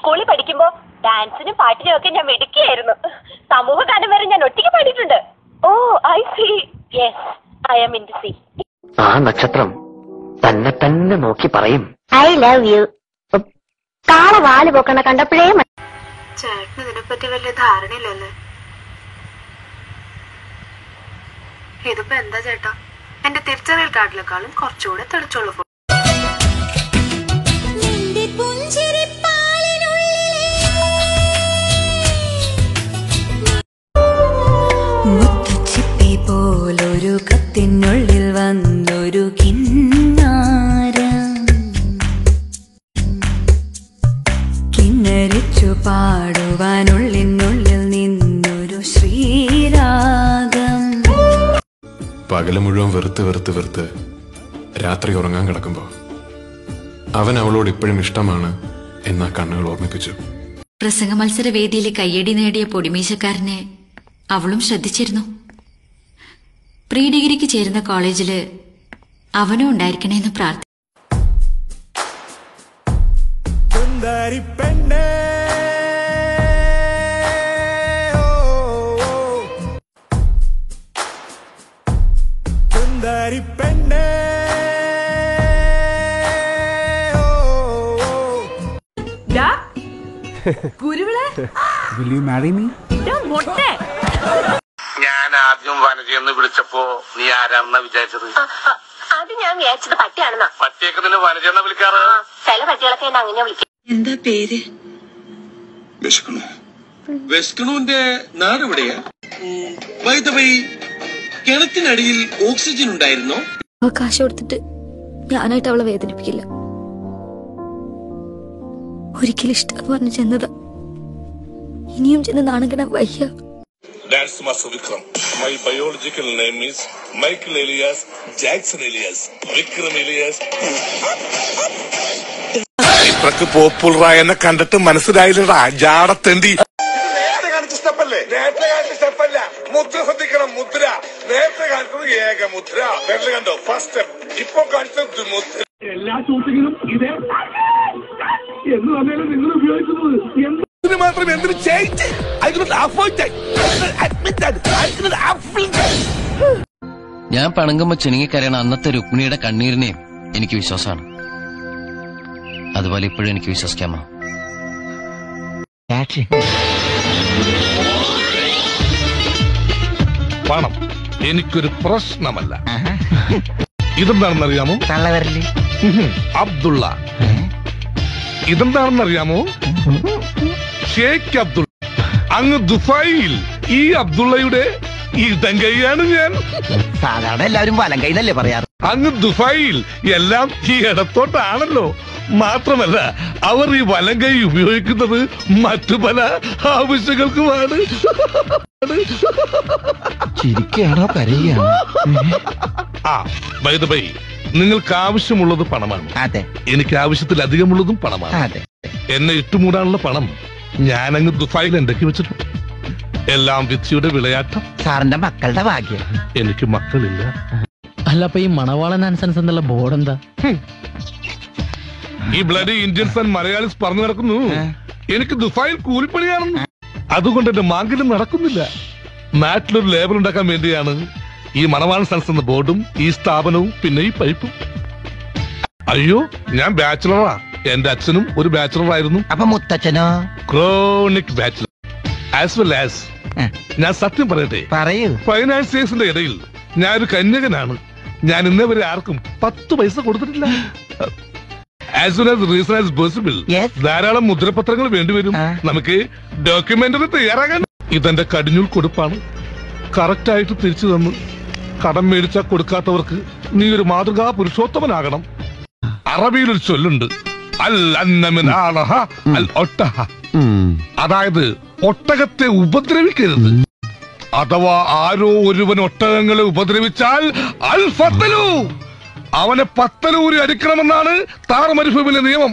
സ്കൂളിൽ പഠിക്കുമ്പോ ഡാൻസിനും പാട്ടിനും ഒക്കെ ഞാൻ മിടുക്കിയായിരുന്നു. സമൂഹ ഗാനം വരെ ഞാൻ ഒറ്റയ്ക്ക് പാടിയിട്ടുണ്ട്. ഓ I see yes I'm in C ആ നക്ഷത്രം തന്നെ തന്നെ നോക്കി പറയും. ഐ ലവ് യു കാള വാൽ പോക്കണ കണ്ടപ്പോഴേ ചേട്ടൻ ഇതിനെപ്പറ്റി വലിയ ധാരണയില്ലല്ലേ? ഇതിപ്പോ എന്താ ചേട്ടാ? എന്റെ തിരിച്ചറിയൽ കാർഡിലെക്കാളും കുറച്ചുകൂടെ തെളിച്ചുള്ള കിന്നരിച്ചു പാടുവാനുള്ളിനുള്ളിൽ നിന്നൊരു ശ്രീരാഗം. പകൽ മുഴുവൻ വെറുത്ത് വെറുത്ത് വെറുത്ത് രാത്രി ഉറങ്ങാൻ കിടക്കുമ്പോ അവൻ അവളോട് ഇപ്പോഴും ഇഷ്ടമാണ് എന്നാ കണ്ണുകൾ ഓർമ്മിപ്പിച്ചു. പ്രസംഗ മത്സര വേദിയിൽ കയ്യടി നേടിയ പൊടിമീശക്കാരനെ അവളും ശ്രദ്ധിച്ചിരുന്നു. പ്രീ ഡിഗ്രിക്ക് ചേരുന്ന കോളേജിൽ അവനും ഉണ്ടായിരിക്കണേന്ന് പ്രാർത്ഥി Will you marry me? ഞാൻ ആദ്യം വനജയെന്ന് വിളിച്ചപ്പോ നീ ആരാണെന്നാ വിചാരിച്ചത്? അത് ഞാൻ വിചാരിച്ചത് പട്ടിയാണെന്നാ. പട്ടിയൊക്കെ നിന്നെ വനജയെന്നാ വിളിക്കാറ്? ചില പട്ടികളൊക്കെ എന്നെ അങ്ങനെ വിളിക്കും എന്താ പേര്? വിശക്കണു വിശക്കണുവിന്റെ നാടെവിടെയാ വൈദവൈ കിണറ്റിനടിയിൽ ഓക്സിജൻ ഉണ്ടായിരുന്നോ? അവ കാശ് കൊടുത്തിട്ട് ഞാനായിട്ട് അവളെ വേദനിപ്പിക്കില്ല. ഒരിക്കലും ഇഷ്ടം പറഞ്ഞു ചെന്നതാ. ഇനിയും ചെന്ന് നാണകണം വയ്യ. That's Master Vikram. My biological name is Michael Elias Jackson Elias. Vikram Elias. ഇത്രക്ക് പോപ്പുലറായ എന്നെ കണ്ടിട്ട് മനസ്സിലായില്ലടാ. ജാടത്തേണ്ടി നേരത്തെ കാണിച്ച സ്റ്റെപ്പല്ലേ? നേരത്തെ കാണിച്ച സ്റ്റെപ്പല്ല. മുദ്ര ശ്രദ്ധിക്കണം മുദ്ര. നേരത്തെ കാണിച്ചത് ഏക മുദ്ര. നേരത്തെ കണ്ടോ? ഫസ്റ്റ് സ്റ്റെപ്പ് ഇപ്പൊ കാണിച്ചത് മുദ്ര. എല്ലാ ഷൂട്ടിങ്ങിലും ഇതേ എന്ന് നിങ്ങൾ ഉപയോഗിക്കുന്നത്. മാത്രം എന്തിനു ചേഞ്ച് ഞാൻ പണങ്കുമ്പോ ചിണുങ്ങിക്കരയണ അന്നത്തെ രുക്മിണിയുടെ കണ്ണീരിനെയും എനിക്ക് വിശ്വാസമാണ്. അതുപോലെ ഇപ്പോഴും എനിക്ക് വിശ്വസിക്കാമോ? പണം എനിക്കൊരു പ്രശ്നമല്ല. ഇതെന്താണെന്നറിയാമോ. അബ്ദുള്ള. ഇതെന്താണെന്നറിയാമോ? ഷേഖ് അബ്ദുള്ള. അങ്ങ് ദുബായിൽ ഈ അബ്ദുള്ളയുടെ ഇടങ്കൈയാണ് ഞാൻ. സാധാരണ എല്ലാവരും വലം കൈന്നല്ലേ പറയാറ്. അങ്ങ് ദുബായിൽ എല്ലാം ഈ ഇടത്തോട്ടാണല്ലോ. മാത്രമല്ല അവർ ഈ വലം കൈ ഉപയോഗിക്കുന്നത് മറ്റു പല ആവശ്യങ്ങൾക്കുമാണ്. ചിരിക്കുകയാണോ കരയുകയാണോ ആ ബൈ നിങ്ങൾക്ക് ആവശ്യമുള്ളത് പണമാണ്. അതെ. എനിക്ക് ആവശ്യത്തിലധികമുള്ളതും പണമാണ്. അതെ. എന്നെ ഇട്ടുമൂടാനുള്ള പണം ഞാനങ്ങ് ദുബായിൽ എന്തൊക്കെ വെച്ചിട്ടുണ്ട്? എല്ലാം വിധിയുടെ വിളയാട്ടം. സാറിന്റെ മക്കളുടെ ഭാഗ്യം. എനിക്ക് മക്കളില്ല. അല്ല അപ്പൊ ഈ മണവാളൻ ആൻസൻസ് എന്നുള്ള ബോർഡ് എന്താ? ഈ ബ്ലഡി ഇന്ത്യൻസ് ആൻഡ് മലയാളീസ് പറഞ്ഞു നടക്കുന്നു. എനിക്ക് ദുബായിൽ കൂലിപ്പണിയാണെന്ന്. അതുകൊണ്ട് എന്റെ മാങ്കിലും നടക്കുന്നില്ല. നാട്ടിലൊരു ലേബൽ ഉണ്ടാക്കാൻ വേണ്ടിയാണ് ഈ മണവാളൻ സൺസ് എന്ന ബോർഡും ഈ സ്ഥാപനവും പിന്നെ ഈ പൈപ്പും. അയ്യോ ഞാൻ ബാച്ചിലറാ. എന്റെ അച്ഛനും ഒരു ബാച്ചിലർ ആയിരുന്നു അപ്പൊ മുത്തച്ഛനോ? Chronic bachelor. As well as ഞാൻ സത്യം പറയട്ടെ. പറയൂ. ഫൈനാൻസിയേഴ്സിന്റെ ഇടയിൽ ഞാൻ ഒരു കന്യകനാണ്. ഞാൻ ഇന്നേ വരെ ആർക്കും പത്ത് പൈസ കൊടുത്തിട്ടില്ല. As soon as reason as possible ധാരാളം മുദ്രപത്രങ്ങൾ വേണ്ടിവരും നമുക്ക് ഡോക്യുമെന്ററി തയ്യാറാകാൻ. ഇതെന്റെ കടിഞ്ഞൂൽ കൊടുപ്പാണ്. കറക്റ്റ് ആയിട്ട് തിരിച്ചു തന്ന് കടം മേടിച്ച കൊടുക്കാത്തവർക്ക് നീ ഒരു മാതൃകാ പുരുഷോത്തമനാകണം. അറബിയിൽ ഒരു ചൊല്ലുണ്ട്. അൽ അന്നമിൻ അൽ ഒട്ടഹ. അതായത് ഒട്ടകത്തെ ഉപദ്രവിക്കരുത്. അഥവാ ആരോ ഒരുവൻ ഒട്ടകങ്ങളെ ഉപദ്രവിച്ചാൽ അൽ ഫത്തലു. അവനെ പത്തലൂരി അടിക്കണമെന്നാണ് താർ മരുഭൂമിയിലെ നിയമം.